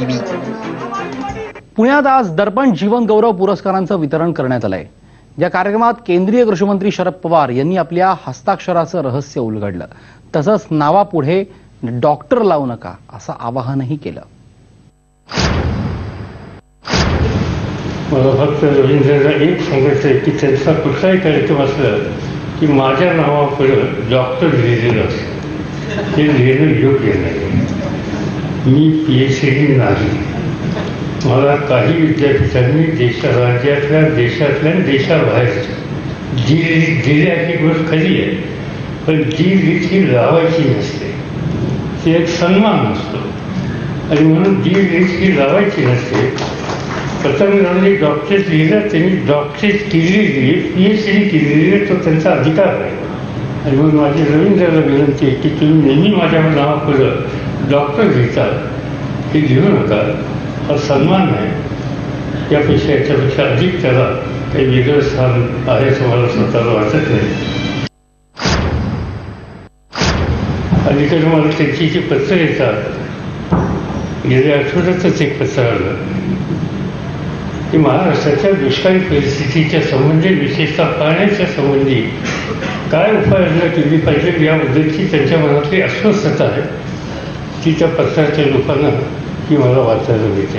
TV. पुण्यात आज दर्पण जीवन गौरव पुरस्कारांचं वितरण करण्यात आलंय. या कार्यक्रमात केंद्रीय कृषीमंत्री शरद पवार यांनी आपल्या हस्ताक्षराचं रहस्य उलगडलं. तसंच नावापुढे डॉक्टर लावू नका असं आवाहनही केलं. मला फक्त रवींद्रला एक सांगायचं आहे की त्यांचा कुठलाही कार्यक्रम असला की माझ्या नावापुढं डॉक्टर लिहिलेलं असतं. ते लिहिणं योग्य नाही. मी पी एच डी नाही. मला काही विद्यापीठांनी देशा राज्यातल्या देशातल्या देशाबाहेरच्या जी रीत दिल्या ही गोष्ट खरी आहे पण जी रीत ही लावायची नसते. ती एक सन्मान असतो. आणि म्हणून जी रीत ही लावायची नसते पतंगरावांनी डॉक्टरेट लिहिलं त्यांनी डॉक्टरेट केलेली पी एच डी केलेली आहे तो त्यांचा अधिकार आहे. आणि मग माझी रवींद्रला विनंती आहे की तुम्ही नेहमी माझ्या नावापुढं डॉक्टर घेतात हे लिहू नका हा सन्मान आहे यापेक्षा याच्यापेक्षा अधिक त्याला काही वेगळं स्थान आहे असं मला स्वतःला वाटत नाही. अलीकडे मला त्यांची जी पत्र येतात गेल्या आठवड्यातच एक पत्र आलं. की महाराष्ट्राच्या दुष्काळी परिस्थितीच्या संबंधी विशेषतः पाण्याच्या संबंधी काय उपाययोजना केली पाहिजे याबद्दलची त्यांच्या मनातली अस्वस्थता आहे. तिच्या त्या पत्राच्या लोकांना ती मला वाचायला मिळते.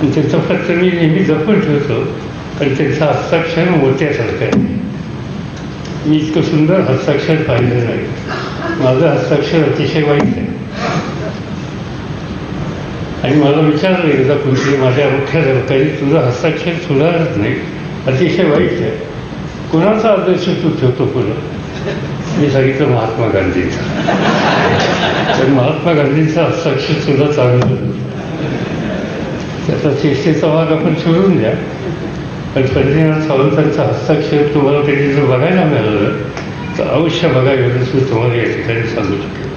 आणि त्यांचं पत्र मी नेहमी जपून ठेवतो पण त्यांचं हस्ताक्षर मोत्यासारखं आहे. मी इतकं सुंदर हस्ताक्षर पाहिलं नाही. माझं हस्ताक्षर अतिशय वाईट आहे. आणि मला विचारलं एकदा कोणती माझ्या मुख्याधिकारी तुझं हस्ताक्षर सुधारत नाही. अतिशय वाईट आहे. कुणाचा आदर्श तू ठेवतो पुन्हा मी सांगितलं महात्मा गांधींचा. तर महात्मा गांधींचं हस्ताक्षर सुद्धा चांगलं त्याचा चेष्टेचा भाग आपण सोडून द्या. पण पंढरीनाथ सावंतांचं हस्ताक्षर तुम्हाला कधी जर बघायला मिळालं तर अवश्य बघा एवढंच मी तुम्हाला या ठिकाणी सांगू शकेल